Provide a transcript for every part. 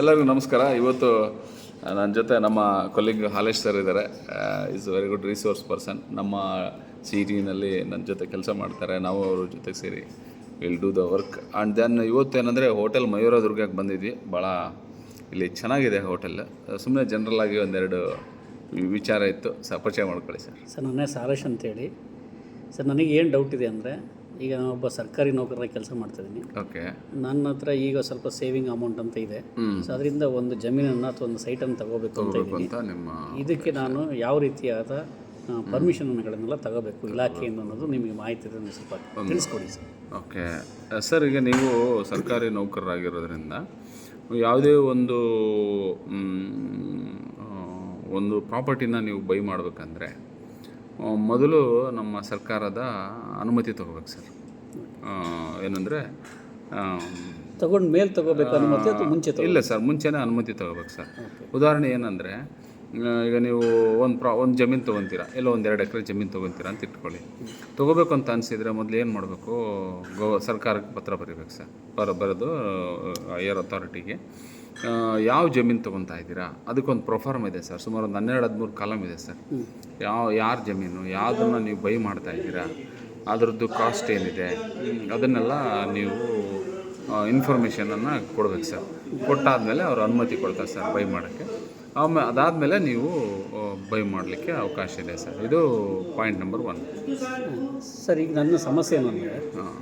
ಎಲ್ಲರಿಗೂ ನಮಸ್ಕಾರ. ಇವತ್ತು ನನ್ನ ಜೊತೆ ನಮ್ಮ ಕೊಲ್ಲಿಗ್ ಹಾಲೇಶ್ ಸರ್ ಇದ್ದಾರೆ is very good resource person ನಮ್ಮ ಸಿ ಟಿನಲ್ಲಿ ನನ್ನ ಜೊತೆ ಕೆಲಸ ಮಾಡ್ತಾರೆ. ನಾವು ಅವ್ರ ಜೊತೆಗೆ ಸೇರಿ will do the work and then ಇವತ್ತು ಏನಂದರೆ, ಹೋಟೆಲ್ ಮಯೂರ ದುರ್ಗಕ್ಕೆ ಬಂದಿದ್ವಿ. ಭಾಳ ಇಲ್ಲಿ ಚೆನ್ನಾಗಿದೆ ಹೋಟೆಲ್. ಸುಮ್ಮನೆ ಜನರಲ್ಲಾಗಿ ಒಂದೆರಡು ವಿಚಾರ ಇತ್ತು. ಸ ಪರಿಚಯ ಮಾಡ್ಕೊಳ್ಳಿ ಸರ್ ಸರ್, ನನ್ನ ಹೆಸರು ಹಾಲೇಶ್ ಅಂತೇಳಿ. ಸರ್, ನನಗೆ ಏನು ಡೌಟ್ ಇದೆ ಅಂದರೆ ಈಗ ನಾನು ಒಬ್ಬ ಸರ್ಕಾರಿ ನೌಕರರ ಕೆಲಸ ಮಾಡ್ತಿದ್ದೀನಿ ಓಕೆ. ನನ್ನ ಹತ್ರ ಈಗ ಸ್ವಲ್ಪ ಸೇವಿಂಗ್ ಅಮೌಂಟ್ ಅಂತ ಇದೆ. ಸೊ ಅದರಿಂದ ಒಂದು ಜಮೀನನ್ನು ಅಥವಾ ಒಂದು ಸೈಟನ್ನು ತಗೋಬೇಕು ಅಂತ ಇದ್ದೀನಿ. ಅಂತ ನಿಮ್ಮ ಇದಕ್ಕೆ ನಾನು ಯಾವ ರೀತಿಯಾದ ಪರ್ಮಿಷನ್ಗಳನ್ನೆಲ್ಲ ತಗೋಬೇಕು ಇಲಾಖೆಯಿಂದ ಅನ್ನೋದು ನಿಮಗೆ ಮಾಹಿತಿ ಇದೆ ಸ್ವಲ್ಪ ತಿಳಿಸ್ಕೊಡಿ ಸರ್. ಓಕೆ. ಸರ್ ಈಗ ನೀವು ಸರ್ಕಾರಿ ನೌಕರರಾಗಿರೋದ್ರಿಂದ ಯಾವುದೇ ಒಂದು ಮ್, ಆ, ಒಂದು ಪ್ರಾಪರ್ಟಿನ ನೀವು ಬೈ ಮಾಡಬೇಕಂದ್ರೆ ಮೊದಲು ನಮ್ಮ ಸರ್ಕಾರದ ಅನುಮತಿ ತಗೋಬೇಕು ಸರ್. ಏನಂದರೆ ತಗೊಂಡು ಮೇಲೆ ತಗೋಬೇಕು ಅನುಮತಿ ಅಥವಾ ಮುಂಚೆ ಇಲ್ಲ ಸರ್ ಮುಂಚೆನೇ ಅನುಮತಿ ತಗೋಬೇಕು ಸರ್. ಉದಾಹರಣೆ ಏನಂದರೆ ಈಗ ನೀವು ಒಂದು ಪ್ರಾ ಒಂದು ಜಮೀನು ತೊಗೊತೀರಾ ಇಲ್ಲ ಒಂದು ಎರಡು ಎಕರೆ ಜಮೀನು ತೊಗೊತೀರಾ ಅಂತ ಇಟ್ಕೊಳ್ಳಿ. ತೊಗೋಬೇಕು ಅಂತ ಅನಿಸಿದರೆ ಮೊದಲು ಏನು ಮಾಡಬೇಕು ಗೋ ಸರ್ಕಾರಕ್ಕೆ ಪತ್ರ ಬರೀಬೇಕು ಸರ್. ಬರ ಬರೋದು ಹೈಯರ್ ಅಥಾರಿಟಿಗೆ. ಯಾವ ಜಮೀನು ತೊಗೊತಾ ಇದ್ದೀರಾ? ಅದಕ್ಕೊಂದು ಪ್ರೊಫಾರ್ಮ್ ಇದೆ ಸರ್. ಸುಮಾರು ಒಂದು ಹನ್ನೆರಡು ಹದಿಮೂರು ಕಾಲಮ್ ಇದೆ ಸರ್. ಯಾವ ಯಾರ ಜಮೀನು? ಯಾವುದನ್ನು ನೀವು ಬೈ ಮಾಡ್ತಾ ಇದ್ದೀರಾ? ಅದರದ್ದು ಕಾಸ್ಟ್ ಏನಿದೆ? ಅದನ್ನೆಲ್ಲ ನೀವು ಇನ್ಫಾರ್ಮೇಷನನ್ನು ಕೊಡ್ಬೇಕು ಸರ್. ಕೊಟ್ಟಾದಮೇಲೆ ಅವರು ಅನುಮತಿ ಕೊಡ್ತಾರೆ ಸರ್ ಬೈ ಮಾಡೋಕ್ಕೆ. ಆಮೇಲೆ ಅದಾದಮೇಲೆ ನೀವು ಬೈ ಮಾಡಲಿಕ್ಕೆ ಅವಕಾಶ ಇದೆ ಸರ್. ಇದು ಪಾಯಿಂಟ್ ನಂಬರ್ ಒನ್ ಸರ್ ಈಗ ನನ್ನ ಸಮಸ್ಯೆ ಏನಂದರೆ ಹಾಂ.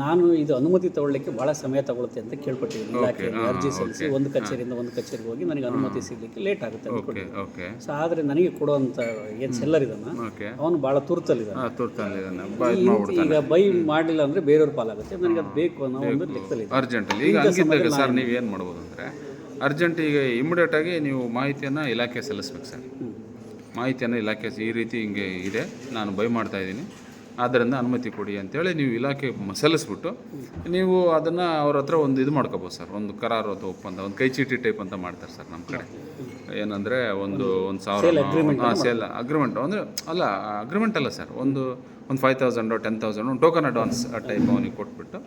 ನಾನು ಇದು ಅನುಮತಿ ತಗೊಳ್ಳಿಕ್ಕೆ ಭಾಳ ಸಮಯ ತಗೊಳುತ್ತೆ ಅಂತ ಕೇಳ್ಪಟ್ಟಿದ್ದೀನಿ. ಇಲಾಖೆಯಲ್ಲಿ ಅರ್ಜಿ ಸಲ್ಲಿಸಿ ಒಂದು ಕಚೇರಿಯಿಂದ ಒಂದು ಕಚೇರಿಗೆ ಹೋಗಿ ನನಗೆ ಅನುಮತಿ ಸಿಗಲಿಕ್ಕೆ ಲೇಟ್ ಆಗುತ್ತೆ ಓಕೆ ಸೊ ಆದರೆ ನನಗೆ ಕೊಡುವಂಥ ಏನು ಸೆಲ್ಲರ್ ಇದ್ದಾನೆ ಅವನು ಭಾಳ ತುರ್ತಲ್ಲಿದ್ದಾನೆ ಈಗ ಬೈ ಮಾಡಲಿಲ್ಲ ಅಂದರೆ ಬೇರೆಯವ್ರ ಪಾಲಾಗುತ್ತೆ. ನನಗೆ ಅದು ಬೇಕು ಅನ್ನೋ ಒಂದು ಲೆಕ್ಕದಲ್ಲಿ ಅರ್ಜೆಂಟಲ್ಲಿ ಸರ್ ನೀವು ಏನು ಮಾಡ್ಬೋದು ಅಂದರೆ ಅರ್ಜೆಂಟ್ ಈಗ ಇಮಿಡಿಯೇಟಾಗಿ ನೀವು ಮಾಹಿತಿಯನ್ನು ಇಲಾಖೆ ಸಲ್ಲಿಸ್ಬೇಕು ಸರ್. ಮಾಹಿತಿಯನ್ನು ಇಲಾಖೆ ಈ ರೀತಿ ಹಿಂಗೆ ಇದೆ. ನಾನು ಬೈ ಮಾಡ್ತಾ ಇದ್ದೀನಿ. ಆದ್ದರಿಂದ ಅನುಮತಿ ಕೊಡಿ ಅಂತೇಳಿ ನೀವು ಇಲಾಖೆ ಸಲ್ಲಿಸ್ಬಿಟ್ಟು ನೀವು ಅದನ್ನು ಅವ್ರ ಹತ್ರ ಒಂದು ಇದು ಮಾಡ್ಕೋಬೋದು ಸರ್ ಒಂದು ಕರಾರು ಅಥವಾ ಒಪ್ಪಂದ ಒಂದು ಕೈ ಚೀಟಿ ಟೈಪ್ ಅಂತ ಮಾಡ್ತಾರೆ ಸರ್ ನಮ್ಮ ಕಡೆ. ಏನಂದರೆ ಒಂದು ಒಂದು ಸಾವಿರ ಹಾಂ ಸೇಲ್ ಅಗ್ರಿಮೆಂಟ್ ಅಂದರೆ ಅಲ್ಲ ಅಗ್ರಿಮೆಂಟ್ ಅಲ್ಲ ಸರ್ ಒಂದು ಒಂದು ಫೈವ್ ತೌಸಂಡು ಟೆನ್ ತೌಸಂಡು ಒಂದು ಟೋಕನ್ ಅಡ್ವಾನ್ಸ್ ಆ ಟೈಪ್ ಅವನಿಗೆ ಕೊಟ್ಬಿಟ್ಟು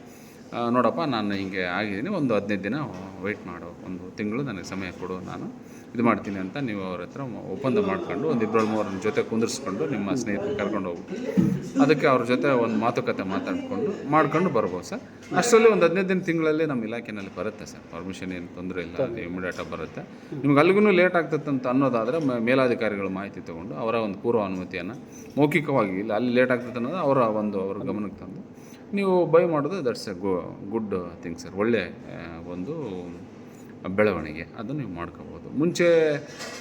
ನೋಡಪ್ಪ, ನಾನು ಹಿಂಗೆ ಆಗಿದ್ದೀನಿ. ಒಂದು ಹದಿನೈದು ದಿನ ವೆಯ್ಟ್ ಮಾಡು. ಒಂದು ತಿಂಗಳು ನನಗೆ ಸಮಯ ಕೊಡು ನಾನು. ಇದು ಮಾಡ್ತೀನಿ ಅಂತ ನೀವು ಅವ್ರ ಹತ್ರ ಒಪ್ಪಂದ ಮಾಡ್ಕೊಂಡು, ಒಂದು ಇಬ್ಬರು ಮೂವರ ಜೊತೆ ಕುಂದಿರಿಸ್ಕೊಂಡು ನಿಮ್ಮ ಸ್ನೇಹಿತರು ಕರ್ಕೊಂಡು ಹೋಗ್ಬಿಟ್ಟು, ಅದಕ್ಕೆ ಅವ್ರ ಜೊತೆ ಒಂದು ಮಾತುಕತೆ ಮಾತಾಡಿಕೊಂಡು ಮಾಡ್ಕೊಂಡು ಬರ್ಬೋದು ಸರ್. ಅಷ್ಟರಲ್ಲಿ ಒಂದು ಹದಿನೈದು ದಿನ ತಿಂಗಳಲ್ಲಿ ನಮ್ಮ ಇಲಾಖೆನಲ್ಲಿ ಬರುತ್ತೆ ಸರ್. ಪರ್ಮಿಷನ್ ಏನು ತೊಂದರೆ ಇಲ್ಲ, ಅದು ಇಮಿಡಿಯೇಟಾಗಿ ಬರುತ್ತೆ. ನಿಮ್ಗೆ ಅಲ್ಲಿಗೂ ಲೇಟ್ ಆಗ್ತದೆ ಅಂತ ಅನ್ನೋದಾದರೆ ಮೇಲಾಧಿಕಾರಿಗಳ ಮಾಹಿತಿ ತೊಗೊಂಡು ಅವರ ಒಂದು ಪೂರ್ವ ಅನುಮತಿಯನ್ನು ಮೌಖಿಕವಾಗಿ ಇಲ್ಲ, ಅಲ್ಲಿ ಲೇಟ್ ಆಗ್ತದೆ ಅನ್ನೋದು ಅವರ ಒಂದು, ಅವ್ರ ಗಮನಕ್ಕೆ ತಂದು ನೀವು ಬೈ ಮಾಡೋದು that's a good good thing sir ಒಳ್ಳೆ ಒಂದು ಬೆಳವಣಿಗೆ. ಅದನ್ನು ನೀವು ಮಾಡ್ಕೋಬೋದು ಮುಂಚೆ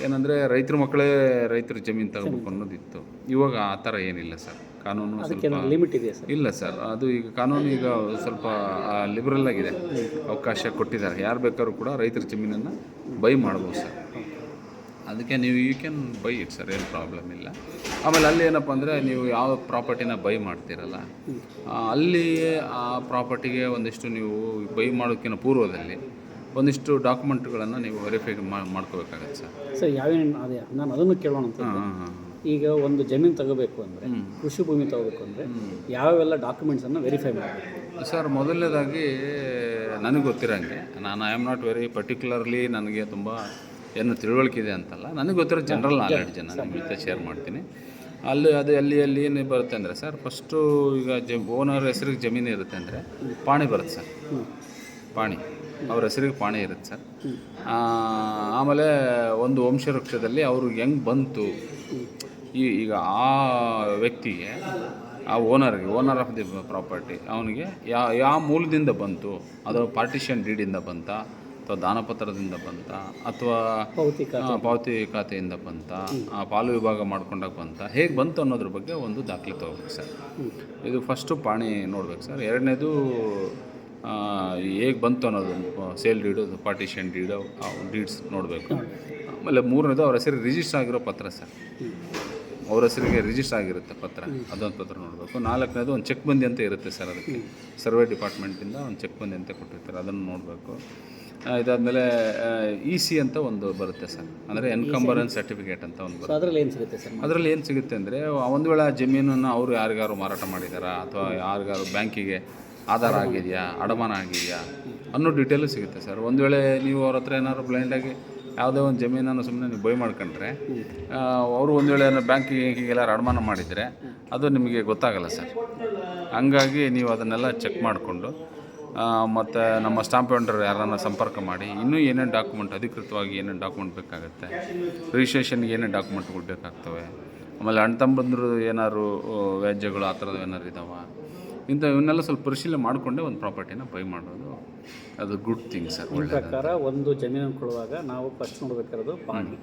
ಏನಂದರೆ ರೈತರ ಮಕ್ಕಳೇ ರೈತರ ಜಮೀನು ತಗೋಬೇಕು ಅನ್ನೋದಿತ್ತು. ಇವಾಗ ಆ ಥರ ಏನಿಲ್ಲ ಸರ್ ಕಾನೂನು ಸ್ವಲ್ಪ ಲಿಮಿಟ್ ಇದೆ ಇಲ್ಲ ಸರ್ ಅದು ಈಗ ಕಾನೂನು ಈಗ ಸ್ವಲ್ಪ ಲಿಬರಲ್ ಆಗಿದೆ. ಅವಕಾಶ ಕೊಟ್ಟಿದ್ದಾರೆ. ಯಾರು ಬೇಕಾದ್ರೂ ಕೂಡ ರೈತರ ಜಮೀನನ್ನು ಬೈ ಮಾಡ್ಬೋದು ಸರ್ ಅದಕ್ಕೆ ನೀವು you can buy it sir ಏನು ಪ್ರಾಬ್ಲಮ್ ಇಲ್ಲ. ಆಮೇಲೆ ಅಲ್ಲಿ ಏನಪ್ಪ ಅಂದರೆ ನೀವು ಯಾವ ಪ್ರಾಪರ್ಟಿನ ಬೈ ಮಾಡ್ತೀರಲ್ಲ ಅಲ್ಲಿ ಆ ಪ್ರಾಪರ್ಟಿಗೆ ಒಂದಿಷ್ಟು ನೀವು ಬೈ ಮಾಡೋಕ್ಕಿಂತ ಪೂರ್ವದಲ್ಲಿ ಒಂದಿಷ್ಟು ಡಾಕ್ಯುಮೆಂಟ್ಗಳನ್ನು ನೀವು ವೆರಿಫೈ ಮಾಡ್ಕೋಬೇಕಾಗತ್ತೆ ಸರ್ ಸರ್ ಯಾವೇನು ಅದೇ ನಾನು ಅದನ್ನು ಕೇಳೋಣ ಅಂತ ಈಗ ಒಂದು ಜಮೀನು ತಗೋಬೇಕು ಅಂದರೆ ಕೃಷಿ ಭೂಮಿ ತಗೋಬೇಕು ಅಂದರೆ ಯಾವೆಲ್ಲ ಡಾಕ್ಯುಮೆಂಟ್ಸನ್ನು ವೆರಿಫೈ ಮಾಡಬೇಕು? ಸರ್ ಮೊದಲನೇದಾಗಿ ನನಗೆ ಗೊತ್ತಿರೋಂಗೆ ನಾನು I am not very particularly ನನಗೆ ತುಂಬ ಏನು ತಿಳುವಳಿಕೆ ಇದೆ ಅಂತಲ್ಲ ನನಗೆ ಗೊತ್ತಿರೋ ಜನರಲ್ ನಾಲೆಡ್ಜ್ ನಾನು ನಿಮ್ಮ ಜೊತೆ ಶೇರ್ ಮಾಡ್ತೀನಿ. ಅಲ್ಲಿ ಅದು ಅಲ್ಲಿ ಅಲ್ಲಿ ಏನು ಬರುತ್ತೆ ಅಂದರೆ ಸರ್ ಫಸ್ಟು ಈಗ ಜ ಓನರ್ ಹೆಸರಿಗೆ ಜಮೀನು ಇರುತ್ತೆ ಅಂದರೆ ಪಾಣಿ ಬರುತ್ತೆ ಸರ್ ಪಾಣಿ. ಅವ್ರ ಹೆಸರಿಗೆ ಪಾಣಿ ಇರುತ್ತೆ ಸರ್ ಆಮೇಲೆ ಒಂದು ವಂಶವೃಕ್ಷದಲ್ಲಿ ಅವ್ರಿಗೆ ಹೆಂಗೆ ಬಂತು? ಈ ಈಗ ಆ ವ್ಯಕ್ತಿಗೆ ಆ ಓನರ್ಗೆ ಓನರ್ ಆಫ್ ದಿ ಪ್ರಾಪರ್ಟಿ ಅವನಿಗೆ ಯಾ ಯಾವ ಮೂಲದಿಂದ ಬಂತು? ಅದು ಪಾರ್ಟಿಷನ್ ಡೀಡಿಂದ ಬಂತ? ಅಥವಾ ದಾನಪತ್ರದಿಂದ ಬಂತ ಅಥವಾ ಪಾವತಿ ಖಾತೆಯಿಂದ. ಬಂತ ಆ ಪಾಲು ವಿಭಾಗ ಮಾಡ್ಕೊಂಡಾಗ ಬಂತ ಹೇಗೆ ಬಂತು ಅನ್ನೋದ್ರ ಬಗ್ಗೆ ಒಂದು ದಾಖಲೆ ತಗೋಬೇಕು ಸರ್. ಇದು ಫಸ್ಟು ಪಾಣಿ ನೋಡ್ಬೇಕು ಸರ್. ಎರಡನೇದು ಹೇಗೆ ಬಂತು ಅನ್ನೋದು sale deed partition deed deeds ನೋಡಬೇಕು. ಆಮೇಲೆ ಮೂರನೇದು ಅವ್ರ ಹೆಸರು ರಿಜಿಸ್ಟರ್ ಆಗಿರೋ ಪತ್ರ ಸರ್. ಅವ್ರ ಹೆಸರಿಗೆ ರಿಜಿಸ್ಟರ್ ಆಗಿರುತ್ತೆ ಪತ್ರ. ಅದೊಂದು ಪತ್ರ ನೋಡಬೇಕು. ನಾಲ್ಕನೇದು ಒಂದು ಚೆಕ್ ಬಂದಿ ಅಂತ ಇರುತ್ತೆ ಸರ್ ಅದಕ್ಕೆ. ಸರ್ವೆ ಡಿಪಾರ್ಟ್ಮೆಂಟಿಂದ ಒಂದು ಚೆಕ್ ಬಂದಿ ಅಂತ ಕೊಟ್ಟಿರ್ತಾರೆ. ಅದನ್ನು ನೋಡಬೇಕು. ಇದಾದಮೇಲೆ ಇ ಸಿ ಅಂತ ಒಂದು ಬರುತ್ತೆ ಸರ್. ಅಂದರೆ ಎನ್ಕಂಬರೆನ್ಸ್ ಸರ್ಟಿಫಿಕೇಟ್ ಅಂತ ಒಂದು ಬರುತ್ತೆ. ಅದರಲ್ಲಿ ಏನು ಸಿಗುತ್ತೆ ಸರ್? ಅದರಲ್ಲಿ ಏನು ಸಿಗುತ್ತೆ ಅಂದರೆ ಒಂದು ವೇಳೆ ಆ ಜಮೀನನ್ನು ಅವರು ಯಾರಿಗಾರು ಮಾರಾಟ ಮಾಡಿದ್ದಾರಾ ಅಥವಾ ಯಾರಿಗಾರು ಬ್ಯಾಂಕಿಗೆ ಆಧಾರ ಆಗಿದೆಯಾ ಅಡಮಾನ ಆಗಿದೆಯಾ ಅನ್ನೋ ಡೀಟೇಲು ಸಿಗುತ್ತೆ ಸರ್. ಒಂದು ವೇಳೆ ನೀವು ಅವ್ರ ಹತ್ರ ಏನಾದ್ರು ಬ್ಲೈಂಡಾಗಿ ಯಾವುದೇ ಒಂದು ಜಮೀನನ್ನು ಸುಮ್ಮನೆ ನೀವು ಬೈ ಮಾಡ್ಕೊಂಡ್ರೆ ಅವರು ಒಂದು ವೇಳೆ ಬ್ಯಾಂಕಿಗೆ ಹೀಗೆಲ್ಲ ಅಡಮಾನ ಮಾಡಿದರೆ ಅದು ನಿಮಗೆ ಗೊತ್ತಾಗಲ್ಲ ಸರ್. ಹಂಗಾಗಿ ನೀವು ಅದನ್ನೆಲ್ಲ ಚೆಕ್ ಮಾಡಿಕೊಂಡು ಮತ್ತು ನಮ್ಮ ಸ್ಟಾಂಪ್ ವೆಂಡರ್ ಯಾರನ್ನ ಸಂಪರ್ಕ ಮಾಡಿ, ಇನ್ನೂ ಏನೇನು ಡಾಕ್ಯುಮೆಂಟ್ ಅಧಿಕೃತವಾಗಿ ಏನೇನು ಡಾಕ್ಯುಮೆಂಟ್ ಬೇಕಾಗುತ್ತೆ ರಿಜಿಸ್ಟ್ರೇಷನ್ಗೆ ಏನೇನು ಡಾಕ್ಯುಮೆಂಟ್ಗಳು ಬೇಕಾಗ್ತವೆ, ಆಮೇಲೆ ಅಣ್ಣ ತಮ್ಮಂದ್ರು ಏನಾದ್ರು ವ್ಯಾಜ್ಯಗಳು ಆ ಥರದ್ದು ಏನಾರು ಇದಾವೆ? ಇಂಥ ಇವನ್ನೆಲ್ಲ ಸ್ವಲ್ಪ ಪರಿಶೀಲನೆ ಮಾಡಿಕೊಂಡೆ ಒಂದು ಪ್ರಾಪರ್ಟಿನ ಬೈ ಮಾಡೋದು. ಅದು ಗುಡ್ ಥಿಂಗ್ ಸರ್ ಒಳ್ಳೆ ಪ್ರಕಾರ ಒಂದು ಜಮೀನು ಕೊಡುವಾಗ ನಾವು ಫಸ್ಟ್ ನೋಡಬೇಕಾಗಿರೋದು ಪಾಣಿ.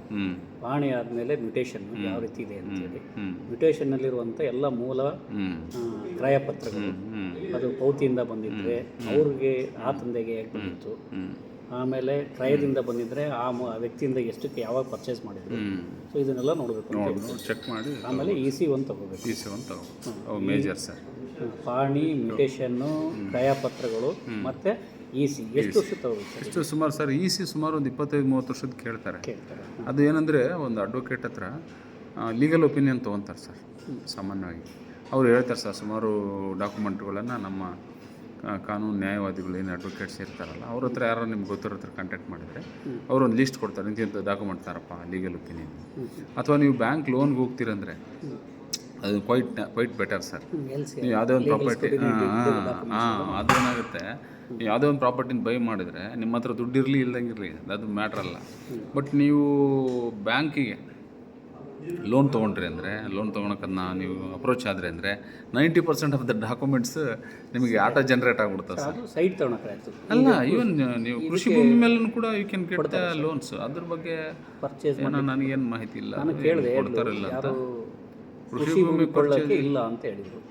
ಪಾಣಿ ಆದಮೇಲೆ ಮ್ಯುಟೇಷನ್ ಯಾವ ರೀತಿ ಇದೆ ಅಂತೇಳಿ ಹೇಳಿ. ಮ್ಯುಟೇಷನ್ನಲ್ಲಿರುವಂಥ ಎಲ್ಲ ಮೂಲ ಕ್ರಯಪತ್ರಗಳು. ಅದು ಪೌತಿಯಿಂದ ಬಂದಿದ್ರೆ ಅವ್ರಿಗೆ ಆ ತಂದೆಗೆ ಬಂದಿತ್ತು. ಆಮೇಲೆ ಕ್ರಯದಿಂದ ಬಂದಿದ್ರೆ ಆ ಮ- ಆ ವ್ಯಕ್ತಿಯಿಂದ ಎಷ್ಟಕ್ಕೆ ಯಾವಾಗ ಪರ್ಚೇಸ್ ಮಾಡಿದ್ರು. ಸೊ ಇದನ್ನೆಲ್ಲ ನೋಡಬೇಕು ನೋಡಿ ಚೆಕ್ ಮಾಡಿ ಆಮೇಲೆ ಇ ಸಿ ಒಂದು ತಗೋಬೇಕು. ಇ ಸಿ ಅಂತ ಅವು ಮೇಜರ್ ಸರ್ ಪಾಣಿ ಮ್ಯೂಟೇಷನ್ನು ಕ್ರಯಪತ್ರಗಳು ಮತ್ತೆ ಇ ಸಿ ಎಷ್ಟು ವರ್ಷ ತಗೋಬೇಕು ಸರ್? ಎಷ್ಟು ಸುಮಾರು ಸರ್ ಇ ಸಿ ಸುಮಾರು ಒಂದು ಇಪ್ಪತ್ತೈದು ಮೂವತ್ತು ವರ್ಷದ ಕೇಳ್ತಾರೆ. ಕೇಳ್ತಾರೆ. ಅದು ಏನಂದರೆ ಒಂದು ಅಡ್ವೊಕೇಟ್ ಹತ್ರ ಲೀಗಲ್ ಒಪಿನಿಯನ್ ತೊಗೊತಾರೆ ಸರ್ ಸಾಮಾನ್ಯವಾಗಿ. ಅವ್ರು ಹೇಳ್ತಾರೆ ಸರ್ ಸುಮಾರು ಡಾಕ್ಯುಮೆಂಟ್ಗಳನ್ನು ನಮ್ಮ ಕಾನೂನು ನ್ಯಾಯವಾದಿಗಳು ಏನು ಅಡ್ವೊಕೇಟ್ಸ್ ಇರ್ತಾರಲ್ಲ ಅವ್ರ ಹತ್ರ ಯಾರೋ ನಿಮ್ಗೆ ಗೊತ್ತಿರೋ ಹತ್ರ ಕಾಂಟ್ಯಾಕ್ಟ್ ಮಾಡಿದರೆ ಅವರು ಒಂದು ಲಿಸ್ಟ್ ಕೊಡ್ತಾರೆ ಇಂತಿಂಥ ಡಾಕ್ಯುಮೆಂಟ್ ತಾರಪ್ಪ ಲೀಗಲ್ ಒಪಿನಿಯನ್ ಅಥವಾ ನೀವು ಬ್ಯಾಂಕ್ ಲೋನ್ಗೆ ಹೋಗ್ತೀರಂದ್ರೆ ಅದು ಕ್ವೈಟ್ ಕ್ವೈಟ್ ಬೆಟರ್ ಸರ್ ನೀವು ಯಾವುದೇ ಒಂದು ಪ್ರಾಪರ್ಟಿ ಹಾಂ ಅದೇನಾಗುತ್ತೆ ನೀವು ಯಾವುದೇ ಒಂದು ಪ್ರಾಪರ್ಟಿನ ಬೈ ಮಾಡಿದರೆ ನಿಮ್ಮ ಹತ್ರ ದುಡ್ಡು ಇರಲಿ ಇಲ್ದಂಗೆ ಇರಲಿ ಅದು ಮ್ಯಾಟ್ರಲ್ಲ ಬಟ್ ನೀವು ಬ್ಯಾಂಕಿಗೆ ಲೋನ್ ತೊಗೊಂಡ್ರಿ ಅಂದರೆ ಲೋನ್ ತೊಗೊಳಕ್ಕದನ್ನ ನೀವು ಅಪ್ರೋಚ್ ಆದರೆ ಅಂದರೆ ninety percent of the documents ನಿಮಗೆ ಆಟೋ ಜನ್ರೇಟ್ ಆಗ್ಬಿಡ್ತಾರೆ ಸರ್. ಅದು ಸೈಟ್ ತೊಗೊಳಕ್ಕೆ ಅಲ್ಲ ಇವನ್ ನೀವು ಕೃಷಿ ಭೂಮಿ ಮೇಲೂ ಕೂಡ you can get the loans ಅದ್ರ ಬಗ್ಗೆ ಪರ್ಚೇಸ್ ಏನೋ ನನಗೇನು ಮಾಹಿತಿ ಇಲ್ಲ. ಕೇಳಿದೆ ಕೊಡ್ತಾರಿಲ್ಲ ಅಂತ. ಕೃಷಿ ಭೂಮಿ ಕೊಡಲಿಕ್ಕೆ ಇಲ್ಲ ಅಂತ ಹೇಳಿದರು.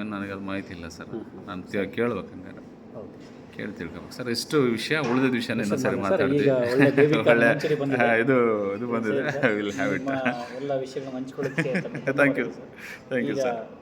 ಏನು ನನಗೆ ಅದು ಮಾಹಿತಿ ಇಲ್ಲ ಸರ್. ನಾನು ಕೇಳ್ಬೇಕು ಹಂಗಾರೆ. ಹೌದು. ಕೇಳಿ ತಿಳ್ಕೊಬೇಕು. ಸರ್ ಎಷ್ಟು ವಿಷಯ ಉಳಿದ ವಿಷಯನೇ ಸರಿ ಮಾತಾಡ್ತೀವಿ. ಒಳ್ಳೆ ಇದು ಇದು ಬಂದಿದೆ. ವಿಲ್ ಹ್ಯಾವ್ ಇಟ್ ಎಲ್ಲ ವಿಷಯಗಳನ್ನ ಹಂಚ್ಕೊಳ್ಳೋಕ್ಕೆ thank you thank you sir